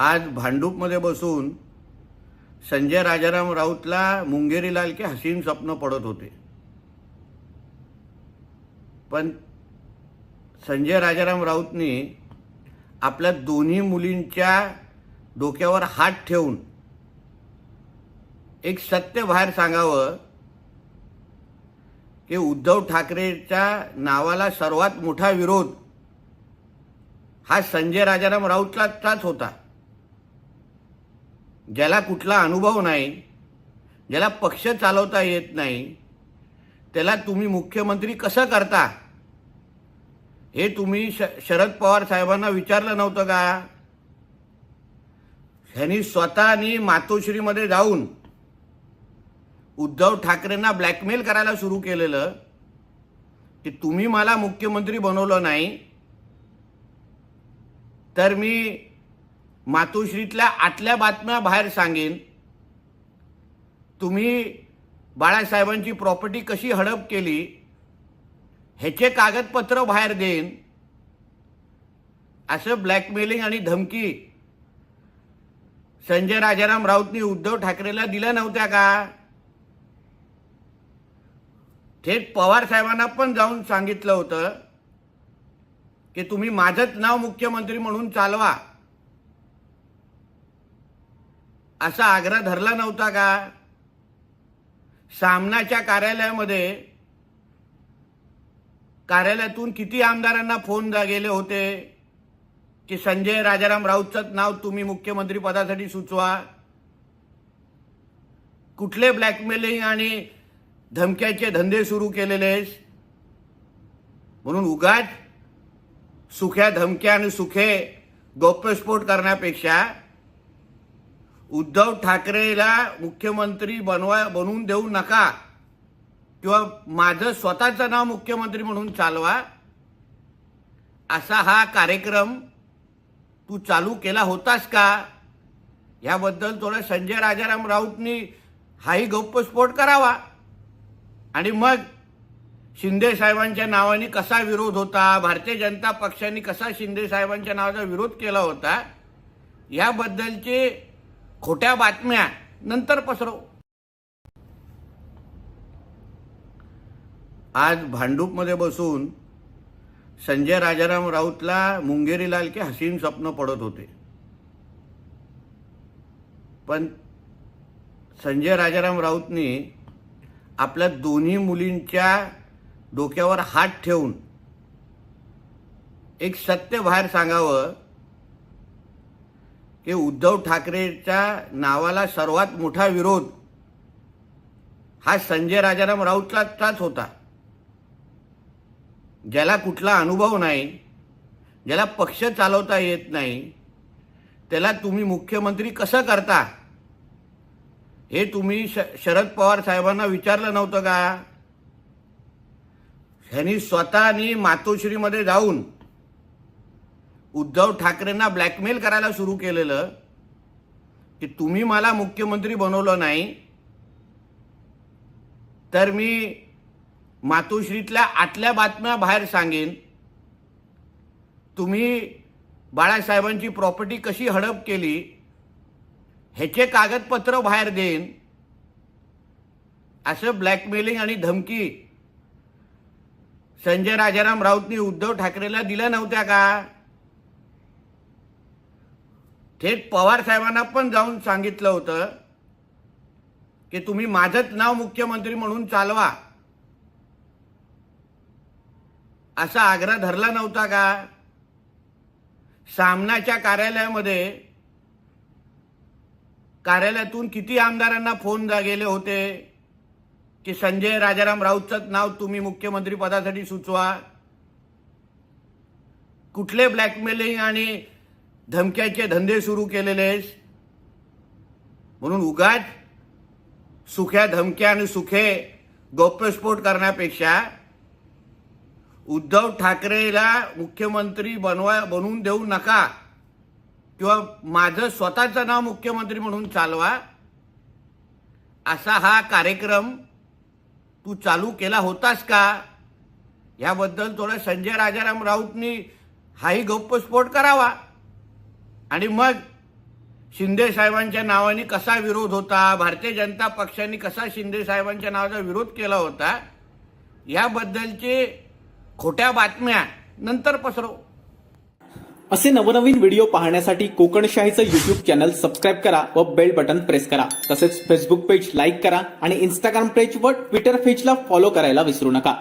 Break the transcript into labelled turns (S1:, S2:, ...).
S1: आज भांडूपमध्ये बसून संजय राजाराम राऊतला मुंगेरी लाल के हसीन स्वप्न पडत होते. पण संजय राजाराम राऊतनी आपल्या दोन्ही मुलींच्या डोक्यावर हात ठेवून एक सत्य बाहेर सांगावं की उद्धव ठाकरेच्या नावाला सर्वात मोठा विरोध हा संजय राजाराम राऊतलाच होता. ज्याला कुठला अनुभव नाही ज्याला पक्ष चालवता येत नाही त्याला तुम्ही मुख्यमंत्री कसं करता? हे तुम्ही श शरद पवार साहेबांना विचारलं नव्हतं का? ह्यांनी स्वतःनी मातोश्रीमध्ये जाऊन उद्धव ठाकरेंना ब्लॅकमेल करायला सुरू केलेलं की तुम्ही मला मुख्यमंत्री बनवलं नाही तर मी मातोश्रीतल्या आतल्या बातम्या बाहेर सांगेन. तुम्ही बाळासाहेबांची प्रॉपर्टी कशी हडप केली ह्याचे कागदपत्र बाहेर देईन. असं ब्लॅकमेलिंग आणि धमकी संजय राजाराम राऊतनी उद्धव ठाकरेला दिल्या नव्हत्या का? थेट पवार साहेबांना पण जाऊन सांगितलं होतं की तुम्ही माझंच नाव मुख्यमंत्री म्हणून चालवा. असा आग्रह धरला नव्हता का? सामनाच्या कार्यालयामध्ये कार्यालयातून किती आमदारांना फोन गेले होते की संजय राजाराम राऊतचं नाव तुम्ही मुख्यमंत्री पदासाठी सुचवा? कुठले ब्लॅकमेलिंग आणि धमक्याचे धंदे सुरू केलेले म्हणून उगाच सुख्या धमक्या आणि सुखे गोप्यस्फोट करण्यापेक्षा उद्धव ठाकरेला मुख्यमंत्री बनवा बनवून देऊ नका किंवा माझं स्वतःचं नाव मुख्यमंत्री म्हणून चालवा असा हा कार्यक्रम तू चालू केला होतास का? याबद्दल थोडं संजय राजाराम राऊतनी हाही गौप्यस्फोट करावा. आणि मग शिंदे साहेबांच्या नावाने कसा विरोध होता भारतीय जनता पक्षाने कसा शिंदे साहेबांच्या नावाचा विरोध केला होता याबद्दलचे खोट्या बातम्या नंतर पसरव. आज भांडूपमध्ये बसून संजय राजाराम राऊतला मुंगेरी लाल के हसीन स्वप्न पडत होते. पण संजय राजाराम राऊतनी आपल्या दोन्ही मुलींच्या डोक्यावर हात ठेवून एक सत्य बाहेर सांगावं की उद्धव ठाकरेच्या नावाला सर्वात मोठा विरोध हा संजय राजाराम राऊतलाचाच होता. ज्याला कुठला अनुभव नाही ज्याला पक्ष चालवता येत नाही त्याला तुम्ही मुख्यमंत्री कसं करता? हे तुम्ही श शरद पवार साहेबांना विचारलं नव्हतं का? ह्यांनी स्वतःनी मातोश्रीमध्ये जाऊन उद्धव ठाकरेंना ब्लॅकमेल करायला सुरू केलेलं की तुम्ही मला मुख्यमंत्री बनवलं नाही तर मी मातोश्रीतल्या आतल्या बातम्या बाहेर सांगेन. तुम्ही बाळासाहेबांची प्रॉपर्टी कशी हडप केली ह्याचे कागदपत्र बाहेर देईन. असं ब्लॅकमेलिंग आणि धमकी संजय राजाराम राऊतनी उद्धव ठाकरेला दिल्या नव्हत्या का? थेट पवार साहेबांना पण जाऊन सांगितलं होतं की तुम्ही माझंच नाव मुख्यमंत्री म्हणून चालवा. असा आग्रह धरला नव्हता का? सामनाच्या कार्यालयामध्ये कार्यालयातून किती आमदारांना फोन गेले होते की संजय राजाराम राऊतचं नाव तुम्ही मुख्यमंत्री पदासाठी सुचवा. कुठले ब्लॅकमेलिंग आणि धमक्याचे धंदे सुरू केलेले आहेस म्हणून उगाच सुख्या धमक्या आणि सुखे गौप्यस्फोट करण्यापेक्षा उद्धव ठाकरेला मुख्यमंत्री बनवा बनवून देऊ नका किंवा माझं स्वतःचं नाव मुख्यमंत्री म्हणून चालवा असा हा कार्यक्रम तू चालू केला होतास का? याबद्दल थोडं संजय राजाराम राऊतनी हाही गौप्यस्फोट करावा. आणि मग शिंदे साहेबांच्या नावाने कसा विरोध होता भारतीय जनता पक्षाने कसा शिंदे साहेबांच्या नावाचा विरोध केला होता याबद्दलचे खोट्या बातम्या नंतर पसरव.
S2: असे नवनवीन व्हिडिओ पाहण्यासाठी कोकणशाहीचं युट्यूब चॅनल सबस्क्राईब करा व बेल बटन प्रेस करा. तसेच फेसबुक पेज लाईक करा आणि इंस्टाग्राम पेज व ट्विटर पेजला फॉलो करायला विसरू नका.